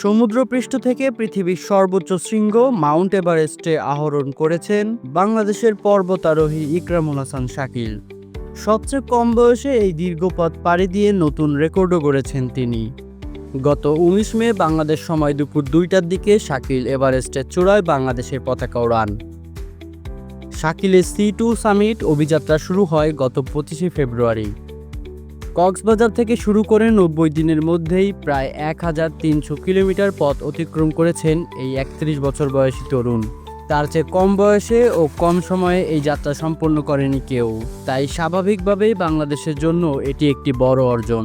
সমুদ্রপৃষ্ঠ থেকে পৃথিবীর সর্বোচ্চ শৃঙ্গ মাউন্ট এভারেস্টে আহরণ করেছেন বাংলাদেশের পর্বতারোহী ইকরামুল হাসান শাকিল। সবচেয়ে কম বয়সে এই দীর্ঘ পথ পাড়ি দিয়ে নতুন রেকর্ডও গড়েছেন তিনি। গত উনিশ মে বাংলাদেশ সময় দুপুর দুইটার দিকে শাকিল এভারেস্টের চূড়ায় বাংলাদেশের পতাকা ওড়ান শাকিলের সি টু সামিট অভিযাত্রা শুরু হয় গত পঁচিশে ফেব্রুয়ারি। কক্সবাজার থেকে শুরু করে নব্বই দিনের মধ্যেই প্রায় এক হাজার তিনশো কিলোমিটার পথ অতিক্রম করেছেন এই একত্রিশ বছর বয়সী তরুণ। তার চেয়ে কম বয়সে ও কম সময়ে এই যাত্রা সম্পন্ন করেনি কেউ। তাই স্বাভাবিকভাবেই বাংলাদেশের জন্য এটি একটি বড় অর্জন।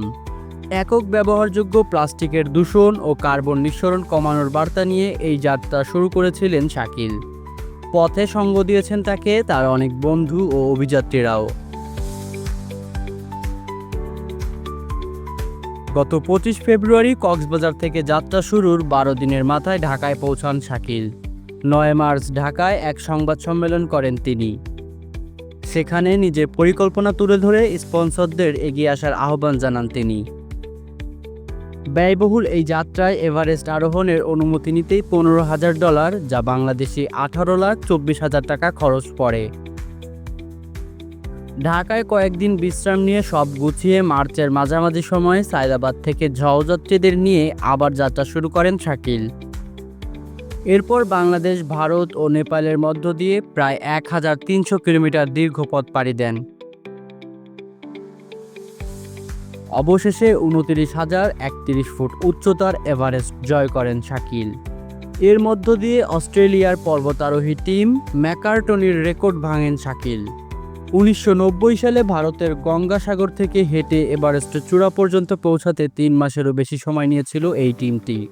একক ব্যবহারযোগ্য প্লাস্টিকের দূষণ ও কার্বন নিঃসরণ কমানোর বার্তা নিয়ে এই যাত্রা শুরু করেছিলেন শাকিল। পথে সঙ্গ দিয়েছেন তাকে, তার অনেক বন্ধু ও অভিযাত্রীরাও। গত পঁচিশ ফেব্রুয়ারি কক্সবাজার থেকে যাত্রা শুরুর বারো দিনের মাথায় ঢাকায় পৌঁছান শাকিল। নয় মার্চ ঢাকায় এক সংবাদ সম্মেলন করেন তিনি। সেখানে নিজের পরিকল্পনা তুলে ধরে স্পন্সরদের এগিয়ে আসার আহ্বান জানান তিনি। ব্যয়বহুল এই যাত্রায় এভারেস্ট আরোহণের অনুমতি নিতেই পনেরো হাজার ডলার, যা বাংলাদেশি আঠারো লাখ চব্বিশ হাজার টাকা খরচ পড়ে। ঢাকায় কয়েকদিন বিশ্রাম নিয়ে সব গুছিয়ে মার্চের মাঝামাঝি সময়ে সায়দাবাদ থেকে ঝাউযাত্রীদের নিয়ে আবার যাত্রা শুরু করেন শাকিল। এরপর বাংলাদেশ, ভারত ও নেপালের মধ্য দিয়ে প্রায় এক হাজার তিনশো কিলোমিটার দীর্ঘ পথ পাড়ি দেন। অবশেষে উনতিরিশ হাজার একত্রিশ ফুট উচ্চতার এভারেস্ট জয় করেন শাকিল। এর মধ্য দিয়ে অস্ট্রেলিয়ার পর্বতারোহী টিম ম্যাকার্টনির রেকর্ড ভাঙেন শাকিল। উনিশশো নব্বই সালে ভারতের গঙ্গাসাগর থেকে হেঁটে এভারেস্টের চূড়া পর্যন্ত পৌঁছাতে তিন মাসেরও বেশি সময় নিয়েছিল এই টিমটি।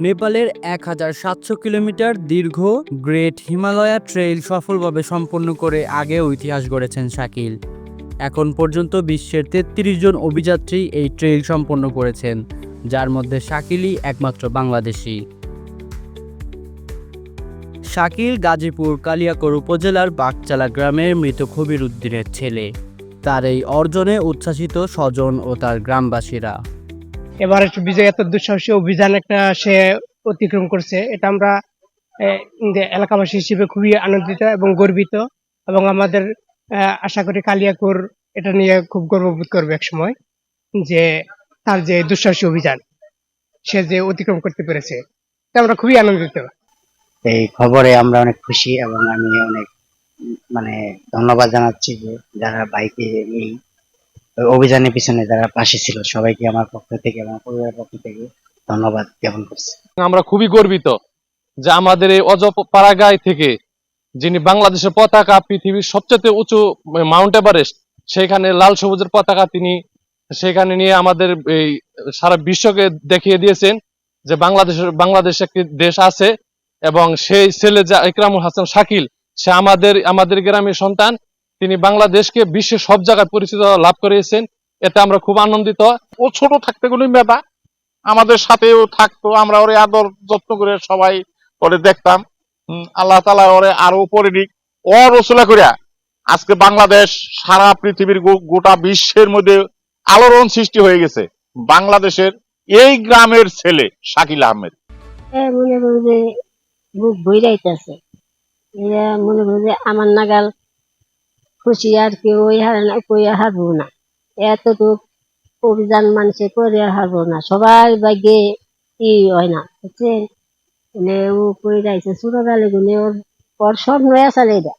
নেপালের এক হাজার সাতশো কিলোমিটার দীর্ঘ গ্রেট হিমালয়া ট্রেইল সফলভাবে সম্পন্ন করে আগেও ইতিহাস গড়েছেন শাকিল। এখন পর্যন্ত বিশ্বের তেত্রিশ জন অভিযাত্রী এই ট্রেইল সম্পন্ন করেছেন, যার মধ্যে শাকিলই একমাত্র বাংলাদেশি। শাকিল, গাজীপুর, কালিয়াকোর উপজেলার বাগচালা গ্রামের মৃত কবির উদ্দিনের ছেলে। তার এই অর্জনে উচ্ছ্বাসিত স্বজন ও তার গ্রামবাসীরা। এভারেস্ট বিজয়, এত দুঃসাহসী অভিযান একটা সে অতিক্রম করছে। এটা আমরা এলাকাবাসী হিসেবে খুবই আনন্দিত এবং গর্বিত এবং আমাদের আশা করি কালিয়াকুর এটা নিয়ে খুব গর্ববোধ করবে এক সময় যে তার যে দুঃসাহসী অভিযান, সে যে অতিক্রম করতে পেরেছে তা আমরা খুবই আনন্দিত। এই খবরে আমরা অনেক খুশি এবং আমি অনেক মানে ধন্যবাদ জানাচ্ছি যে যারা বাইকে এই অভিযানের পিছনে যারা পাশে ছিল, সবাইকে আমার পক্ষ থেকে এবং পরিবারের পক্ষ থেকে ধন্যবাদ জ্ঞাপন করছি। আমরা খুবই গর্বিত যে আমাদের এই অজপাড়াগায় থেকে যিনি বাংলাদেশের পতাকা পৃথিবীর সবচেয়ে উঁচু মাউন্ট এভারেস্ট, সেখানে লাল সবুজের পতাকা তিনি সেখানে নিয়ে আমাদের এই সারা বিশ্বকে দেখিয়ে দিয়েছেন যে বাংলাদেশের, বাংলাদেশ একটি দেশ আছে। এবং সেই ছেলে যা ইকরামুল হাসান শাকিল, সে আমাদের আমাদের গ্রামের সন্তান। তিনি বাংলাদেশকে বিশ্বের সব জায়গায় পরিচিত লাভ করিয়েছেন এতে আমরা খুব আনন্দিত। ও ছোট থাকতে কোনো মেধা আমাদের সাথেও থাকতো। আমরা ওরে আদর যত্ন করে সবাই ওরে দেখতাম। আল্লাহ তালা ওরে আরও উপরে দিক ও রসুলা করিয়া আজকে বাংলাদেশ সারা পৃথিবীর গোটা বিশ্বের মধ্যে আলোড়ন সৃষ্টি হয়ে গেছে। বাংলাদেশের এই গ্রামের ছেলে শাকিল আহমেদ। মনে করো যে বুক বইরাইতেছে এরা মনে করো যে আমার নাগাল খুশি আর কেউ ওই হারে না, কই হারবো না। এতটুক অভিযান মানুষে করে হারবো না। সবাই ভাগ্যে ই হয় না বুঝছে মানে ও কই রাইছে ছোটবেলা গুলো ওর ওর স্বপ্ন আছে এটা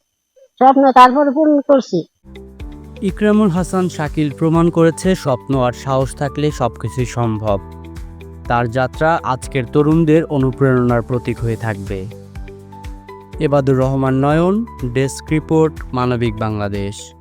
স্বপ্ন তারপর পূর্ণ করছি। ইকরামুল হাসান শাকিল প্রমাণ করেছে, স্বপ্ন আর সাহস থাকলে সবকিছুই সম্ভব। তার যাত্রা আজকের তরুণদের অনুপ্রেরণার প্রতীক হয়ে থাকবে। Ebadur Rahman Nayan, desk report, Manabik Bangladesh.